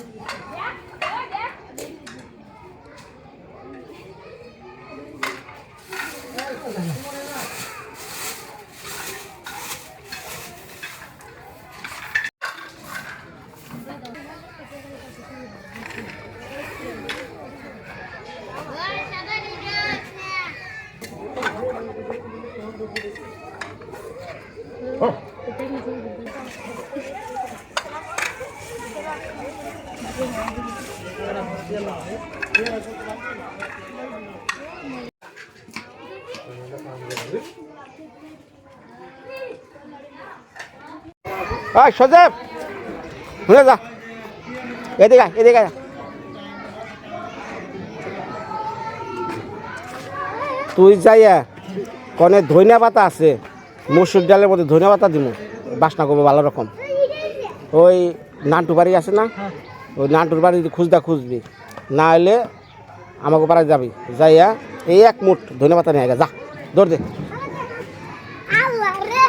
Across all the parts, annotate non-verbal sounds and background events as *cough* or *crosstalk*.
Yeah. ওই সজেব শুনে যা। এদিকে এদিকে। তুই যাইয়া কনে ধনিয়া পাতা আছে, মসুর ডালের মধ্যে ধনিয়া পাতা দিব। বাসনা করব ভালো রকম। ওই নান্টু বাড়ি আছে না? ওই নান্টুর বাড়ি যদি খুঁজদা খুঁজবি, না হলে আমাকে পাড়ায় যাবি। যাইয়া এই এক মুঠ ধনিয়া পাতা নিয়ে যা, দৌড় দে আল্লাহ রে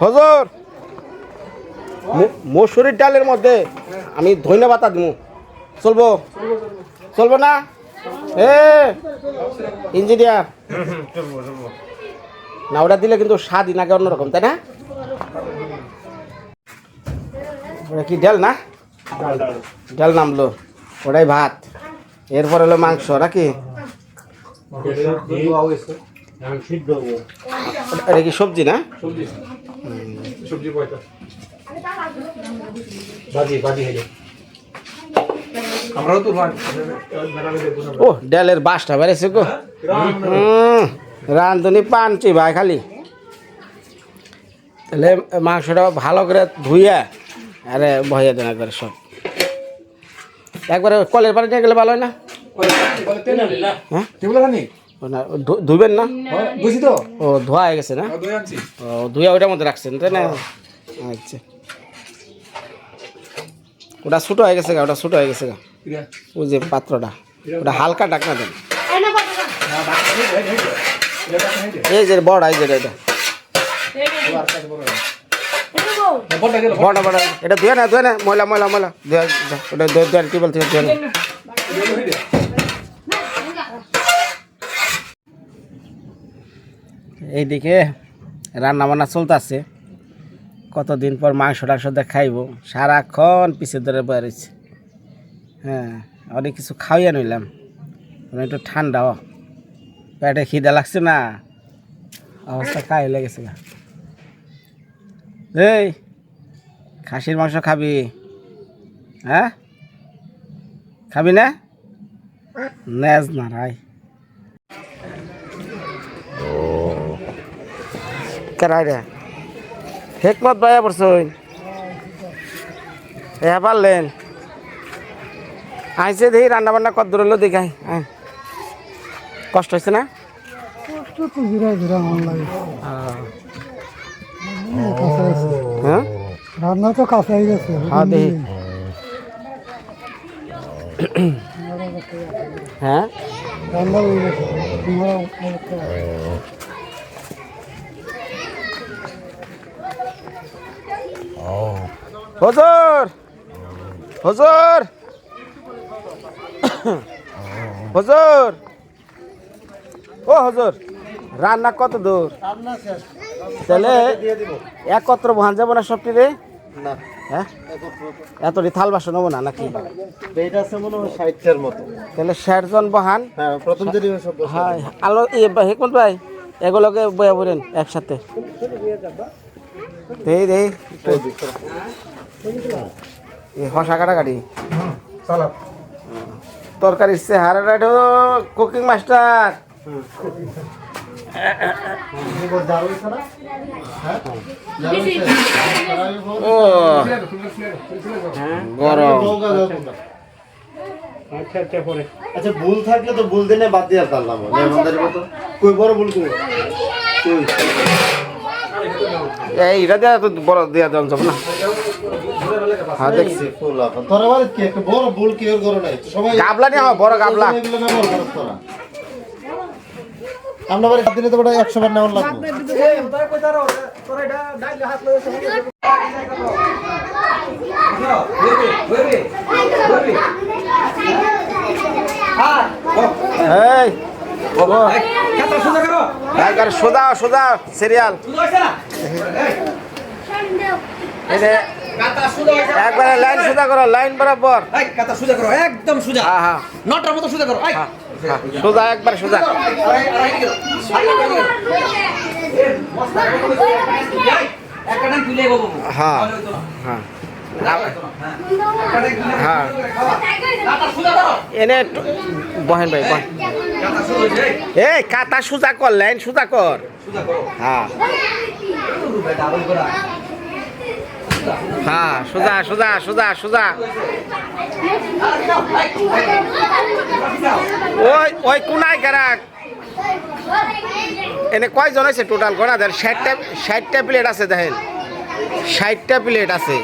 হজর! মসুরির ডালের মধ্যে আমি ধনিয়া পাতা দিব চলবো? চলবো না? এ ইঞ্জিনিয়ার। না ওটা দিলে কিন্তু স্বাদই নাকি অন্যরকম তাই না? ওটা কি ডাল না? ডাল নামলো ওটাই ভাত। এরপর হলো মাংস নাকি? এটা কি সবজি না? সবজি কয়টা বাজি বাজি হয়ে আমরাও তো ও ডালের বাসটা বেড়েছে গো। রাঁধুনি পানছি ভাই খালি। তাহলে মাংসটা ভালো করে ধুইয়া আরে ভয়া দেন একবারে সব। একবারে কলের পানি নিয়ে গেলে ভালো হয় না? হ্যাঁ? না, ধু- ধুবেন না? বুঝি তো। ও ধোয়া হয়ে গেছে না? ও ধুইয়া ওইটার মধ্যে রাখছেন তাই না? আচ্ছা। ওটা ছোটো হয়ে গেছে গা ওটা ছোটো হয়ে গেছে গা। ওই যে পাত্রটা ওটা হালকা ডাকনা দেন। এই যে বড় এই যে এটা বড় বড়। এটা ধুয়ে না ধুয়ে না। ময়লা ময়লা ময়লা। ধুয়ে ওটা ধুয়ে ধুয়ে টিউবওয়েল থেকে ধুয়ে না এইদিকে রান্না বান্না চলতেছে। কতদিন পর মাংস টাংস দিয়ে খাইব। সারাক্ষণ পিছিয়ে ধরে রয়েছে হ্যাঁ অনেক কিছু খাওয়াইয়া নইলাম মানে একটু ঠান্ডা, ও। পেটে খিদে লাগছে না। অবস্থা খাই লেগেছে এই, খাসির মাংস খাবি? হ্যাঁ? খাবি না? নেজ না রাই কেরাই রে হেকমত ভাইয়া পড়ছই এ পারলেন। আইসে দেখি রান্না বান্না কত দূর হলো দেখাই। কষ্ট হয়েছে না। হ্যাঁ? রান্না তো কাছাই গেছে। হ্যাঁ দেখি। হ্যাঁ রান্না হয়ে গেছে তোমার অবস্থা হজর হজর হজর। ও হজর রান্না কত দূর? তাহলে একত্র বহান যাব না সবটি রে? হ্যাঁ? এতটি থাল বাসন নেব না নাকি? এটা আছে মনে হয় ষাটটার মতো। তাহলে ষাট জন বহান। হ্যাঁ প্রথম হ্যাঁ আলো হেকমত ভাই? এগুলোকে বয়া বলেন একসাথে। দেই দেই হসা কাটাকাটি। সালাদ তরকারি চেহারাটা কুকিং মাস্টার ও গরম আচ্ছা আচ্ছা পরে। আচ্ছা ভুল থাকলে তো ভুল দিনে বাদ দিয়ে পারলাম মেহমানদারি মতো। কই বড় ভুল কই? এটা তো বড় যাব না। হ্যাঁ দেখছি। ফুল আপন কি একটা বড় ভুল কি ওর করে নাই? সবাই গাবলা নিয়ে হয়, বড় গাবলা। এগুলো ব্যবহার করছ তোরা। আমরা বাড়ি হাত দিলে তো বড় 100 বার নেওয়ার লাগবে। এই ও একবার সোজা সোজা সিরিয়াল একবারে লাইন সোজা করো লাইন বরাবর কাতা সুজা করো একদম সুজা হ্যাঁ হ্যাঁ নটার মতো সুজা করো। হ্যাঁ, হ্যাঁ, সোজা একবার সোজা হ্যাঁ হ্যাঁ হ্যাঁ এনে বহেন ভাই বহেন কাতা সুজা এই, কাতা সোজা কর লাইন সোজা কর হ্যাঁ হ্যাঁ সোজা সোজা সোজা সোজা। ওই ওই কোনায় গেরাক। এনে কয়জন আছে টোটাল গণা দেন ষাটটা ষাটটা প্লেট আছে দেখেন। ষাটটা প্লেট আছে।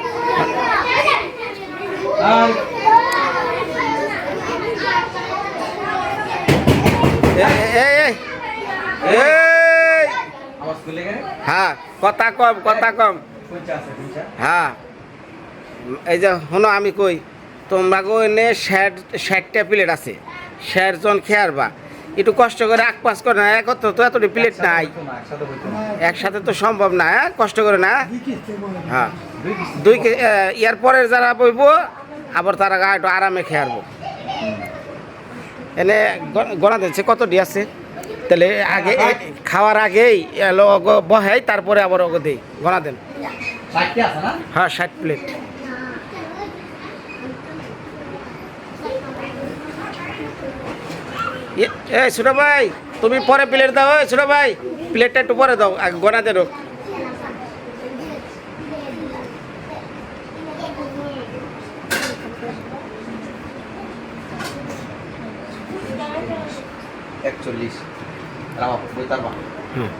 হ্যাঁ কথা কম কথা কম। হ্যাঁ। এই যে শোনো আমি কই তোমাকে এনে ষাট ষাটটা প্লেট আছে। ষাট জন খেয়ারবা। একটু কষ্ট করে আগ পাস করে না একত্র তো এতটি প্লেট নাই। একসাথে তো সম্ভব না হ্যাঁ? কষ্ট করে না? হ্যাঁ। দুই কে- এ, ইয়ার পরের যারা বইব আবার তারা গা একটু আরামে খেয়ারবো। এনে গ- গণা দিচ্ছে কত ডি আছে? তাহলে আগে খাওয়ার আগেই এলো ওগো বহাই তারপরে আবার ওগো দেই। গণা দেন। হ্যাঁ ষাট প্লেট এ ছোট ভাই তুমি পরে প্লেট দাও ছোট ভাই। প্লেটটা একটু পরে দাও গোনা দে রোক একচল্লিশ। রামা তার হুম।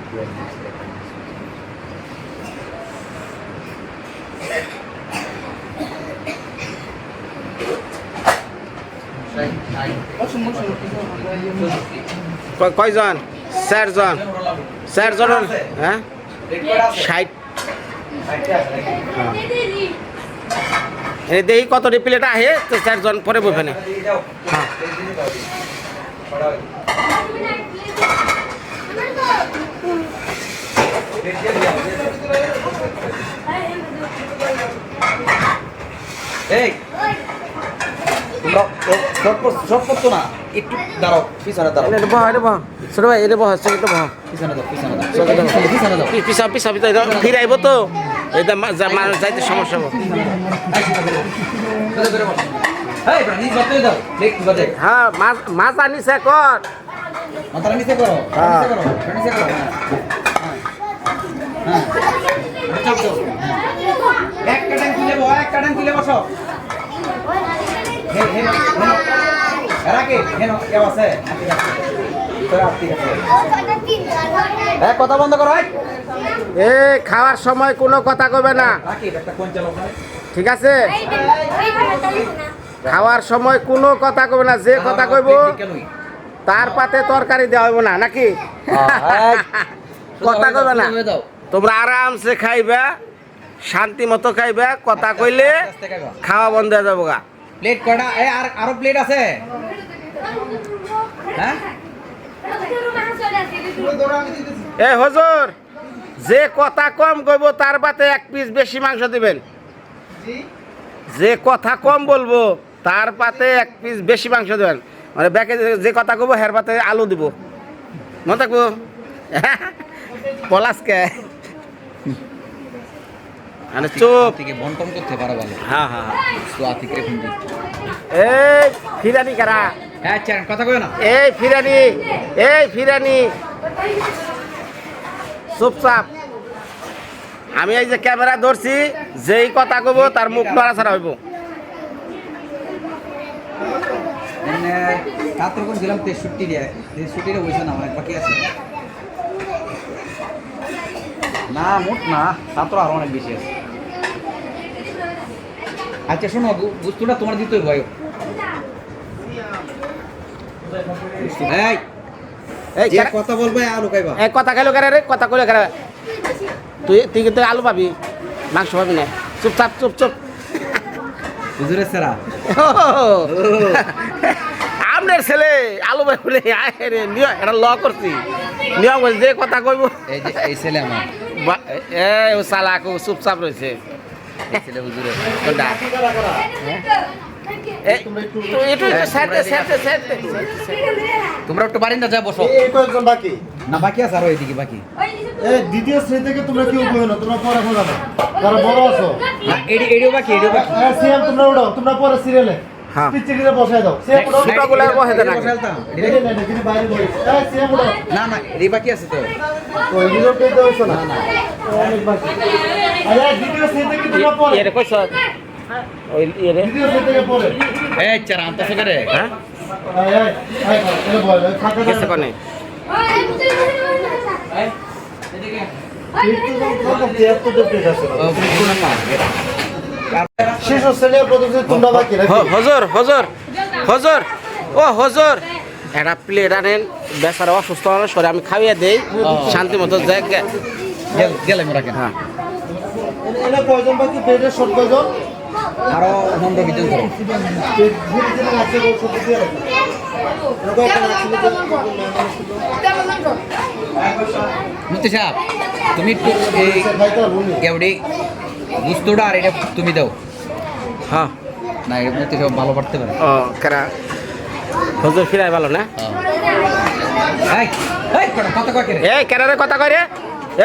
কয়জন? চারজন। চারজন হ্যাঁ? ষাট। এ দেখি কতটি প্লেট আহে, তো চারজন পরে বইবে হ্যাঁ। তোমরা সব সব করতো না একটু দাঁড়াও পিছনে দাঁড়াও এটা বহ এটা বহ ছোট ভাই এটা বহ এটা বহ পিছনে দাও পিছনে দাও। পিছনে দাও পিছা তো এটা মানুষ যাইতে সমস্যা হবে হ্যাঁ মাছ আনিছে কর মাথাটা নিচে করো হ্যাঁ। নিচে করো হ্যাঁ হ্যাঁ এক কাটান তুলে বসো এক কাটান তুলে বসো হে হে হে এরা কে হে কেউ আছে ঠিক আছে তোরা ঠিক আছে হ্যাঁ কথা বন্ধ করো এ খাওয়ার সময় কোনো কথা কবে না ঠিক আছে খাওয়ার সময় কোনো কথা কবে না যে কথা কইব তার পাতে তরকারি দেওয়া হইব না নাকি কথা কইবে না তোমরা আরামসে খাইবা শান্তি মতো খাইবা কথা কইলে খাওয়া বন্ধ হয়ে যাব গা প্লেট কয়টা? এ আর আরও প্লেট আছে? হ্যাঁ? এ হজুর যে কথা কম কইব তার পাতে এক পিস বেশি মাংস দিবেন। যে কথা কম বলব তার পাতে এক পিস বেশি মাংস দেবেন। মানে ব্যাকে যে- যে কথা কব হের পাতে আলু দিব। মনে থাকব? পলাশকে। মানে চুপ। থেকে বন্টন করতে পারো ভালো। হ্যাঁ হ্যাঁ। এই ফিরানি কারা? হ্যাঁ চান কথা কই না। এই ফিরানি এই ফিরানি। চুপচাপ আমি এই যে ক্যামেরা ধরছি যেই কথা কব তার মুখ নড়াছাড়া হইব। ছাত্র কোন দিলাম তেষট্টি দিয়ে। তেষট্টি রে বসে না অনেক বাকি আছে। না মোট না ছাত্র আরও অনেক বেশি আছে। আচ্ছা শোনো বস্তুটা তোমার দিতে ভয় এই এই কথা বলবে লুকাইবা। এই কথা খাইলো কেন রে? কথা কইলো তুই তুই কিন্তু আলু পাবি মাংস পাবি না। চুপ চুপ হুজুরের সেরা। আপনার ছেলে আলু ভাই বলে এটা ল করছি। নিয়ম যে কথা কইব। এই ছেলে আমার। এ ও সালাক ও চুপচাপ রয়েছে ছেলে হুজুরে? কোনটা তোমরা একটু বাড়ি না যা বসো কয়েকজন বাকি? না বাকি আছে আরও এইদিকে বাকি। এই দ্বিতীয় শ্রেণি থেকে তোমরা কি উঠবে না তোমরা পরে তারা বড় আছো। এডিও বাকি এডিও বাকি। হ্যাঁ তোমরা উঠো তোমরা পরে সিরিয়ালে হ্যাঁ। পিচ্চিকিরে বসায় দাও ছোটগুলা বসে দেন আগে। বসে আলতাম। এই যে, এই যে, কিন্তু বাইরে বই এই সিএম উঠো না না এডি বাকি আছে তো তো এগুলো পেতে হইছো না অনেক বাকি আরে দ্বিতীয় শ্রেণি থেকে তোমরা পরে এরে কইছ ওই এরে দ্বিতীয় থেকে পরে এই চার আনতাছে করে হ্যাঁ এই এই এই এই বল এই খাতা গেছে কোনে ও কোন না শিশু শ্রেণি আর প্রথম শ্রেণি তোমরা বাকি নাকি হ- হজর হজর হজর। ও হজর। একটা প্লেট আনেন বেচারা অসুস্থ মানুষ করে আমি খাইয়ে দেই শান্তি মতো যাই গে- গেল গেলে মোরা কেন? হ্যাঁ। কয়জন বাকি কয়জন? আরও করো মুক্তি সাহেব তুমি একটু এই তো আর এটা তুমি দাও। হ্যাঁ। না এটা মুক্তি সাহেব ভালো পারতে পারে। ও কেরা? হজর ফিরাই ভালো না? এই এই কথা কয় রে এই কেরা রে কথা কই রে?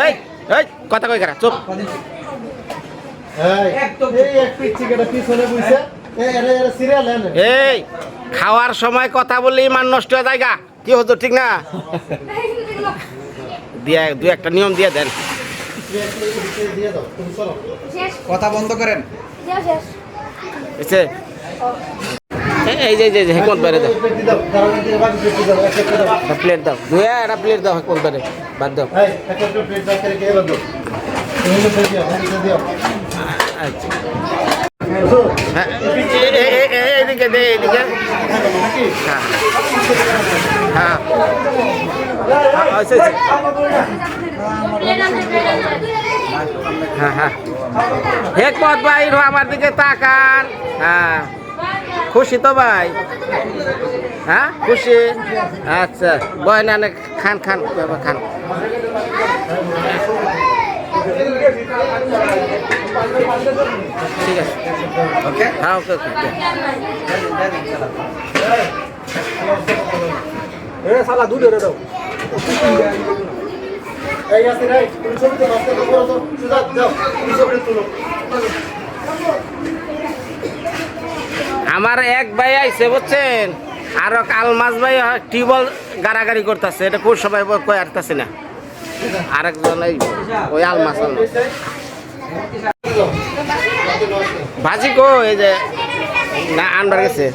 এই এই কথা কই কেরা? চুপ। এই এই এক পিচ চিকেটা পিছনে বইছে। এই এরে এরে সিরিয়াল এনে এই খাওয়ার সময় কথা বললে ইমান নষ্ট হয়ে যায় গা। কি হতো ঠিক না? দিয়া দু একটা নিয়ম দিয়ে দেন। কথা বন্ধ করেন। এই- যে যে হেকমত বাইরে দাও। প্লেট দাও। দিয়ে এক একটা প্লেট দাও হেকমত বাইরে। বাদ দাও। এই এক একটা প্লেট বাকি রেখে এবার দাও। তুমি তো দিও তুমি দিও আচ্ছা হ্যাঁ। হ্যাঁ। হ্যাঁ হ্যাঁ, হেকমত ভাই আমার দিকে তাকান। হ্যাঁ। খুশি তো ভাই? হ্যাঁ খুশি? আচ্ছা বয় না খান খান খান। আমার এক ভাই আইছে, বুঝছেন? আরও কালমাস ভাই টিউবওয়েল গাড়াগাড়ি করতেছে, এটা কোন সবাই কই আসতেছে না? আরেকজন এই ওই আলমাস ভাজি কো এই যে, না, আনবার গেছে।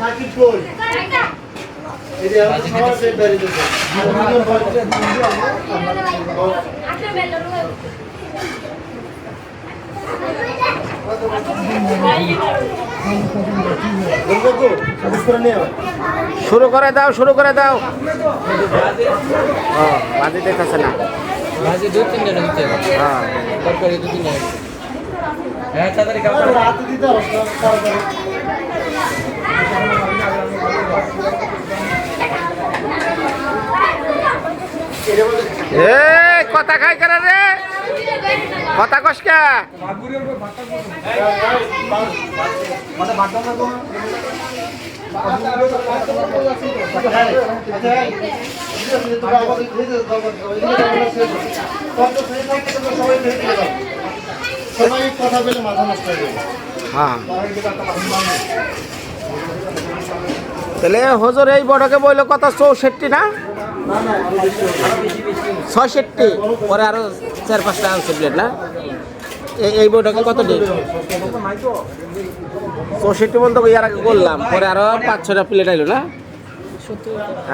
শুরু করে দাও, শুরু করে দাও। ভাজি দেখতেছে না। ভাজি দুই তিন জন দিতে হ্যাঁ। তরকারি দুই তিন জন হ্যাঁ তাড়াতাড়ি দিতে হবে এ কথা খাই করে রে? কথা কসকা হয়ে। তাহলে হজর এই বড়কে বইল কথা চৌষট্টি না? ছয়ষট্টি। পরে আরও চার পাঁচটা আনছে প্লেট না? এই- বইটাকে কত দিন? চৌষট্টি বলতে ইয়ার আগে করলাম পরে আরও পাঁচ ছটা প্লেট আইলো, না?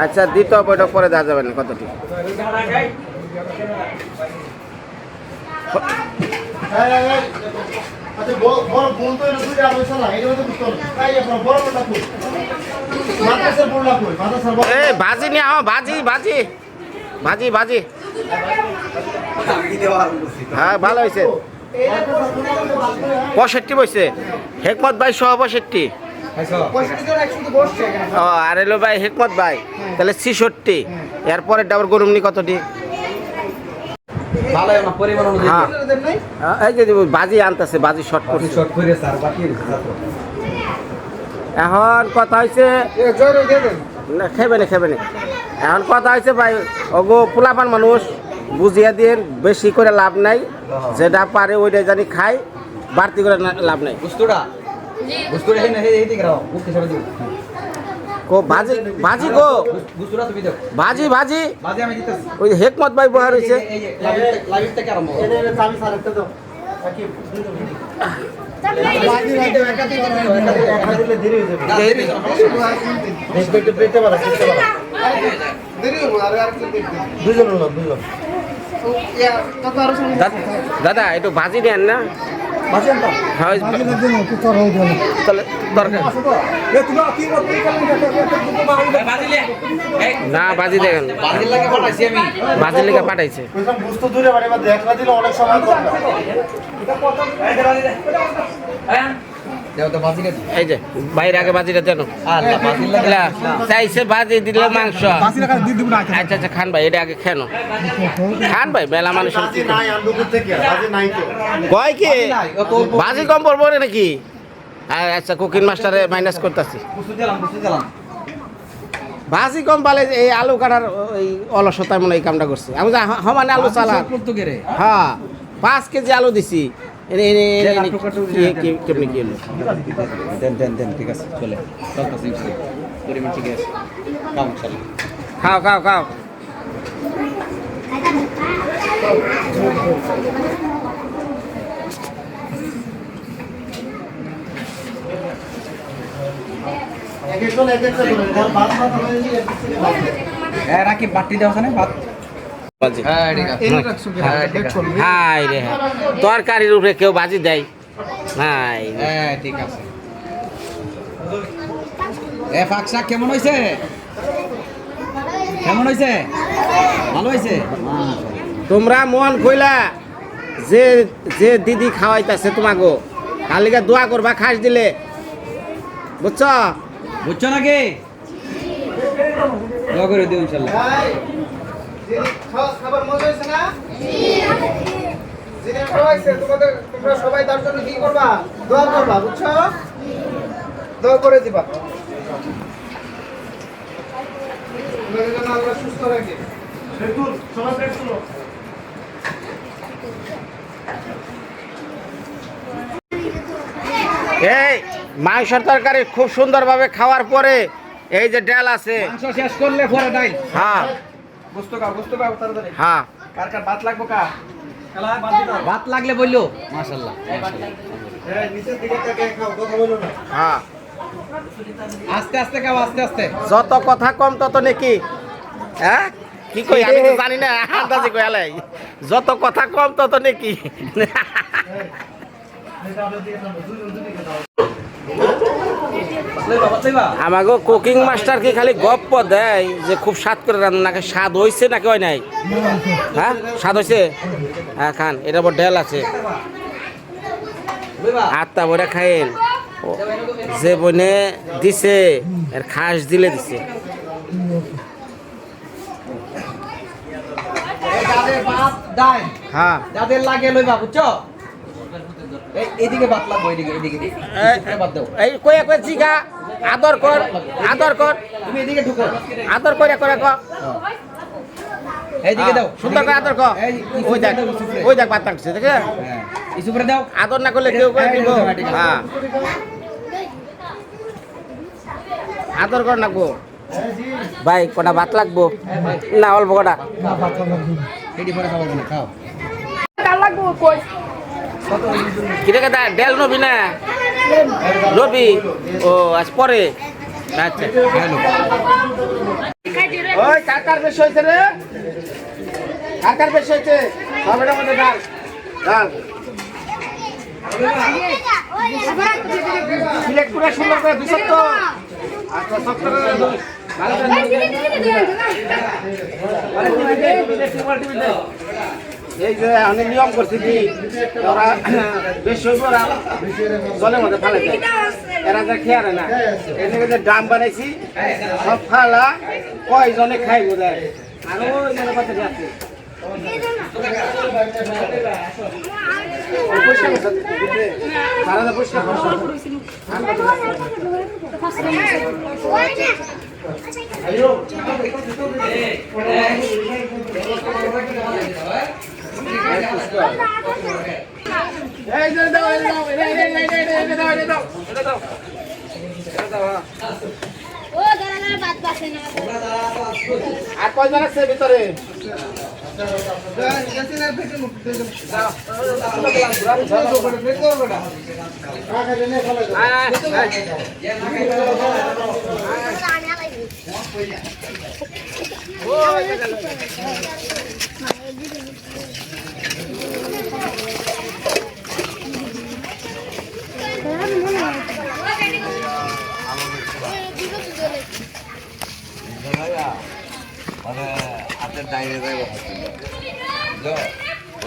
আচ্ছা দ্বিতীয় বৈঠক পরে দেওয়া যাবে না কতটি। আচ্ছা, ভাজি নিয়ে আও ভাজি ভাজি ভাজি ভাজি হ্যাঁ ভালো হয়েছে পঁয়ষট্টি বসছে হেকমত ভাই সহ পঁয়ষট্টি। ও আর এলো ভাই হেকমত ভাই। তাহলে ছিষট্টি। এরপরে ডাবর গরুমনি কতটি? হ্যাঁ এই যে বাজি আনতেছে বাজি শর্ট করছে। শর্ট করে স্যার বাকি এখন কথা হয়েছে না খেবে না খেবে না। এখন কথা হয়েছে ভাই ওগো পোলাপান মানুষ বুঝিয়ে দিয়ে বেশি করে লাভ নাই। যেটা পারে ওইটা জানি খাই বাড়তি করে লাভ নাই। বুস্তুটা দিও। কো ভাজি ভাজি গো বুস্তুটা তুমি দাও। ভাজি ভাজি বাজে আমি দিতেছি। ওই যে হেকমত ভাই বহার হয়েছে এই যে লাইভ লাইভ থেকে আরম্ভ এনে এনে চাবি স্যার একটা দাও। বাকি দিলে দেরি হয়ে যাবে। দেখবে একটু পেতে পারা দেখতে পারা দুজন হলো দুজন দাদা একটু ভাজি দেন না। হয়ে গেল তাহলে দরকার। না বাজি দেখেন বাজে লাগে পাঠাইছি আমি। বাজির লেগে পাঠাইছে। ওইসব বুঝতে দূরে বাড়ি বা দেখা দিলে অনেক সময় এই যে বাইরে আগে বাজিটা দেন বাজি চাইছে বাজি দিলে মাংস। আচ্ছা। আচ্ছা খান ভাই এটা আগে খেন খান ভাই মেলা মানুষ কয় কি। বাজি কম পড়ব নাকি? আচ্ছা কুকিং মাস্টারে মাইনাস করতেছি। ভাজি কম পালে এই আলু কাটার ওই অলসতায় মনে এই কামটা করছে। আমি সমানে আলু চালা। হ্যাঁ পাঁচ কেজি আলু দিছি। কেমনি কি হলো? দেন দেন দেন ঠিক আছে চলে। পরিমাণ ঠিক আছে। খাও খাও। খাও নেই। হ্যাঁ রাকি বাটি দেওয়া ভাত? হাই রে। তরকারির উপরে কেউ বাজি দেয়? হাই হ্যাঁ ঠিক আছে। এ ফাকসা কেমন হয়েছে কেমন হয়েছে ভালো হয়েছে তোমরা মন কইলা যে যে দিদি খাওয়াইতাছে তোমাকে কালিকা দোয়া করবা খাস দিলে। বুঝছ? বুঝছ নাকি? দোয়া করে দিও ইনশাল্লাহ। খাবার মজা হয়েছে না? যিনি খাওয়াইছে তোমাদের তোমরা সবাই তার জন্য কি করবা? দোয়া করবা বুঝছ? দোয়া করে দিবা। তোমাদের জন্য আল্লাহ সুস্থ রাখে। দেখুন, সবাই প্লেট তুলো। এই মাংসের তরকারি খুব সুন্দরভাবে খাওয়ার পরে এই যে ডাল আছে মাংস শেষ করলে পরে ডাইল হ্যাঁ। তাড়াতাড়ি হ্যাঁ কার কার ভাত লাগবো কা ভাত লাগলে বলল মাশাল্লাহ হ্যাঁ, নিচের দিকে তাকিয়ে খাও, কথা বলো না। হ্যাঁ আস্তে আস্তে খাও আস্তে আস্তে যত কথা কম তত নাকি হ্যাঁ কি কই আমি তো জানি না আন্দাজি কই যত কথা কম তত নাকি আমাকে কুকিং মাস্টার কি খালি গপ্প দেয় যে খুব স্বাদ করে রান্না রান্নাকে স্বাদ হয়েছে নাকি হয় নাই? হ্যাঁ? স্বাদ হয়েছে হ্যাঁ খান এটা বড় ডেল আছে। আত্মা বইটা খাইন যে বনে দিছে এর খাস দিলে দিছে। হ্যাঁ। যাদের লাগে লইবা বুঝছ? এইদিকে ভাত লাগবো এইদিকে এইদিকে এইদিকে দাও। এই কয়ে কয়ে জিগা আদর কর আদর কর। তুমি এদিকে ঢুকো। আদর করে করে কর এইদিকে দাও সুন্দর করে আদর কর ওই দেখ ওই দেখ বাদ থাকছে দেখে? হ্যাঁ ইসুপরে দাও। আদর না করলে কেউ করে দিব হ্যাঁ। আদর কর না গো। ভাই কটা ভাত লাগবো? না অল্প কটা। লাগবে। কিরে দা ডেল নবি না? নবি? ও আজ পরে। আচ্ছা। ওই কার কার বেশি হয়েছে রে? কার কার বেশি হয়েছে? সবেটার মধ্যে ডাল ডাল সিলেক্ট করে সুন্দর করে দুশো তো। আচ্ছা ভালো করে। এই যে আমি নিয়ম করছি কি, ওরা বেশ ওরা জলের মধ্যে ফালে এরা যা খেয়ারে না, এদিকে যে ড্রাম বানাইছি, সব ফালা, কয়জনে খাইব দেয় আরও মনে করতে যাচ্ছে। পরিষ্কার ও আর কয়জন আছে ভিতরে মানে হাতের ডাইনে যাইব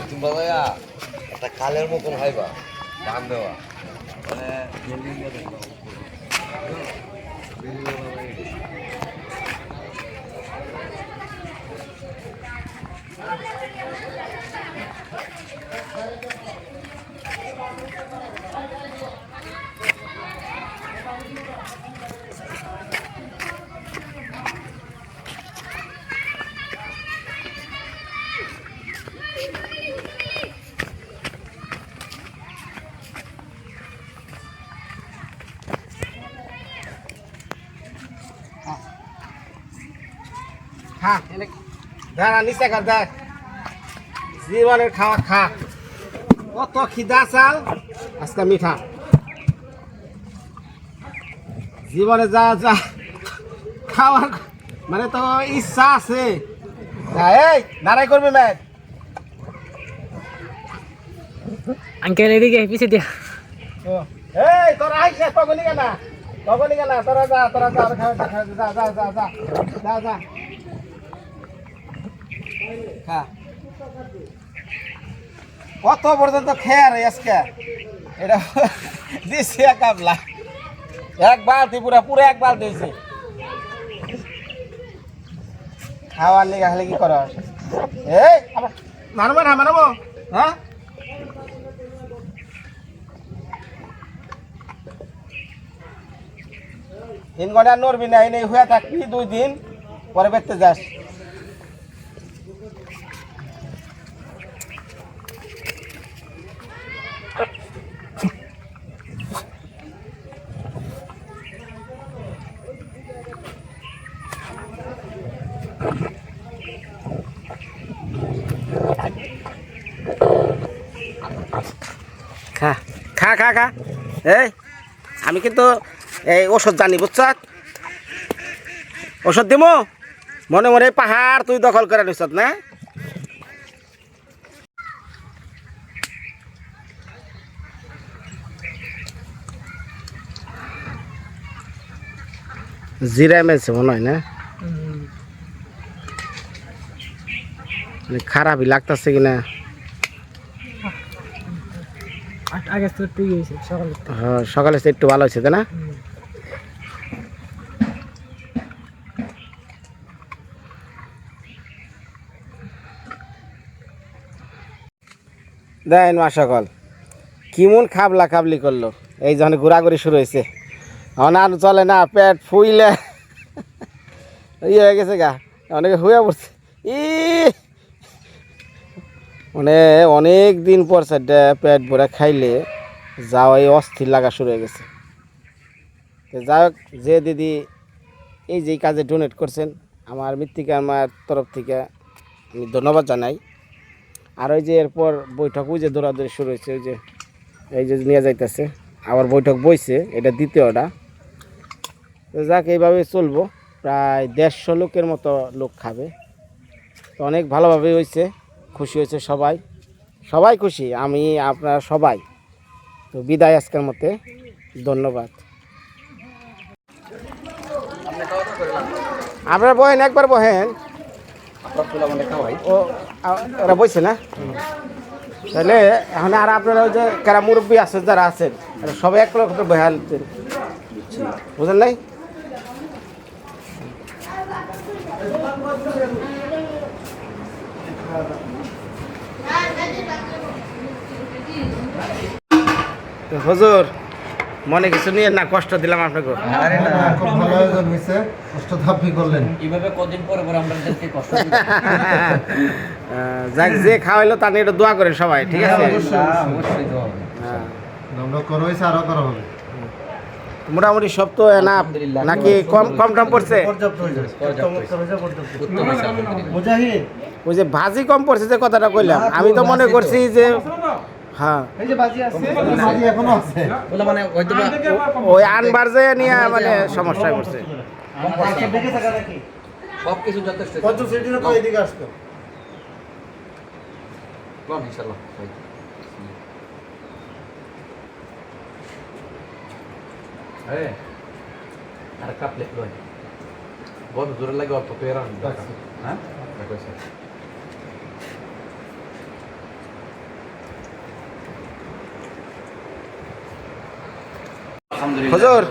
তোমরা ভাইয়া একটা কালের মতন হাইবা বান দেওয়া মানে building খা। এনে দাঁড়া নিচে কর দেখ। জীবনের খাওয়া খা। কত খিদা চাল। আজকে মিঠা। জীবনে যা যা খাওয়ার মানে তো ইচ্ছা আছে। এই দাঁড়াই করবি ম্যাচ। আঙ্কেল এদিকে পিছিয়ে দিয়া। এই তোরা আইসে কেনা তোরা যা তোরা যা যা যা যা যা যা যা। কত পর্যন্ত খেয়ে রে আজকে? এটা দিছি এক কাবলা এক বালতি পুরা, পুরো এক বালতি হয়েছে খাওয়ার লেগে খালি কি করস এই মানবো না মানবো হ্যাঁ? তিন ঘণ্টা নড়বি না এনে হয়ে থাকবি দুই দিন, পরে বেরতে যাস। এই আমি কিন্তু এই ওষুধ জানি বুঝছ? ওষুধ দিমু? মনে মনে এই পাহাড় তুই দখল করে নিছত না? জিরা মেলছে মনে হয় না? খারাপই লাগতেছে কিনা? তুই গেছিস সকালে হ্যাঁ সকালে একটু ভালো হয়েছে, তাই না? দেন মা সকল, কিমন খাবলা খাবলি করল? এই যখন ঘোরাঘুরি শুরু হয়েছে। অনার চলে না, পেট ফুইলে। ইয়ে হয়ে গেছে গা, অনেকে হয়ে পড়ছে। ই মানে অনেক দিন পর সাইডে পেট ভরে খাইলে যাওয়া এই অস্থির লাগা শুরু হয়ে গেছে। তো যে দিদি এই যে কাজে ডোনেট করছেন, আমার মৃত্তিকা আমার তরফ থেকে আমি ধন্যবাদ জানাই। আর ওই যে এরপর বৈঠক, ওই যে দৌড়াদৌড়ি শুরু হয়েছে, ওই যে, এই যে নিয়ে যাইতেছে, আবার বৈঠক বইছে, এটা দ্বিতীয়টা তো যাক, এইভাবে চলবো, প্রায় দেড়শো লোকের মতো লোক খাবে। তো অনেক ভালোভাবে হয়েছে খুশি হয়েছে সবাই। সবাই খুশি, আমি, আপনারা সবাই। তো বিদায় আজকের মতে, ধন্যবাদ। আপনারা বহেন, একবার বহেন। ও এরা বইছে না? তাহলে এখন আর আপনারা ওই যে কারা মুরব্বী আছেন যারা আছেন সবাই এক লক্ষ বেহাল বুঝলেন নাই? হুজুর মনে কিছু নিয়ে না কষ্ট দিলাম আপনাকে? আরে না খুব ভালো আয়োজন হয়েছে। কষ্ট তো আপনি করলেন। এইভাবে কদিন পরে পরে আমরা কষ্ট *laughs* যাক যে খাওয়াইলো তা নিয়ে দোয়া করেন সবাই ঠিক আছে? অবশ্যই তো। হবে হ্যাঁ। আমরা করা হয়েছে আরও করা হবে। মোটামুটি সব তো না নাকি কম কম টম পড়ছে? হয়ে। মুজাহিদ ওই যে ভাজি কম পড়ছে যে কথাটা কইলাম আমি তো মনে করছি যে হ্যাঁ। এই যে বাজি আছে মাঝি এখনও আছে। ওগুলো মানে ওই আনবার যে নিয়ে মানে সমস্যায় পড়ছে। যথেষ্ট। কম ইনশাল্লাহ আর কাপ লেখ লাগে অল্প তো এরান হ্যাঁ? হুজুর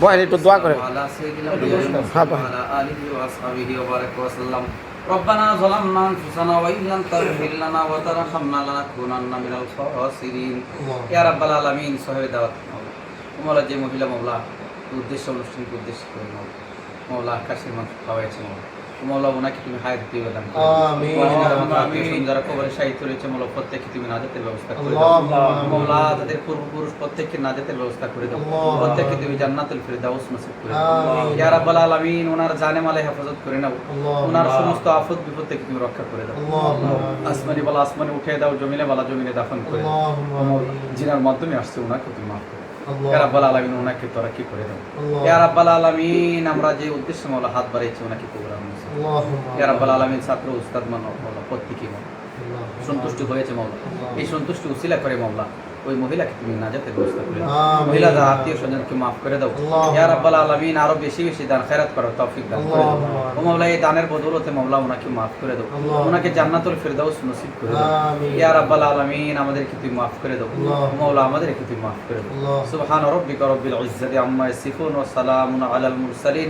বহেন একটু দোয়া করে وعلى سيدنا হ্যাঁ, محمد وعلى آله وأصحابه وبارك وسلم ربنا ظلمنا أنفسنا وإن لم تغفر لنا وترحمنا لنكونن من الخاسرين يا رب العالمين صاحب দাওয়াত মৌলা যে মহিলা মৌলা উদ্দেশ্য অনুষ্ঠানকে উদ্দেশ্য করে মৌলা মৌলা আকাশের মাংস খাওয়াইছে মৌলা মৌলা ওনাকে তুমি হায়াত দান। আমিন। আমিন। যারা কবরে সাহিত্য রয়েছে মৌলা প্রত্যেককে তুমি নাজাতের ব্যবস্থা করে দাও। মৌলা তাদের পূর্বপুরুষ প্রত্যেককে নাজাতের ব্যবস্থা করে দাও। প্রত্যেককে তুমি জান্নাতুল ফিরদাউস নসিব করে দাও। ইয়া রাব্বাল আলামিন ওনার জানে মালে হেফাজত করে নাও। ওনার সমস্ত আফত বিপদ থেকে তুমি রক্ষা করে দাও। আসমানি বলা আসমানে উঠে দাও জমিনে বলা জমিনে দাফন করে দাও। জিনার মাধ্যমে আসছে ওনাকে তুমি মাফ করো রাব্বাল আলামিন ওনাকে তোরা কি করে দাও। ইয়া রাব্বাল আলামিন আমরা যে উদ্দেশ্য মাওলা হাত বাড়াইছি ওনাকে কবুল আমিন আল্লাহুম্মা ইয়া রাব্বাল আলামিন ছাত্র উস্তাদ মানো মাওলা প্রত্যেকই মাওলা সন্তুষ্ট হয়েছে মাওলা এই সন্তুষ্টি উসিলা করে মাওলা ওই মহিলাকে তুমি নাজাতের ব্যবস্থা করে দাও আমিন। আত্মীয় স্বজনকে মাফ করে দাও আল্লাহ। ইয়া রাব্বাল আলামিন আরও বেশি বেশি দান খেরাত করার তৌফিক দান করে দাও ও মাওলা এই দানের বদৌলতে মাওলা ওনাকে মাফ করে দাও। ওনাকে জান্নাতুল ফিরদাউস নসিব করে দাও। ইয়া রাব্বাল আলামিন আমাদেরকে তুই মাফ করে দাও। ও মাওলা আমাদেরকে তুই মাফ করে দাও। সুবহান রাব্বিকা রাব্বিল ইজ্জাতি আম্মা ইয়াসিফুন ওয়া সালামুন আলাল মুরসালিন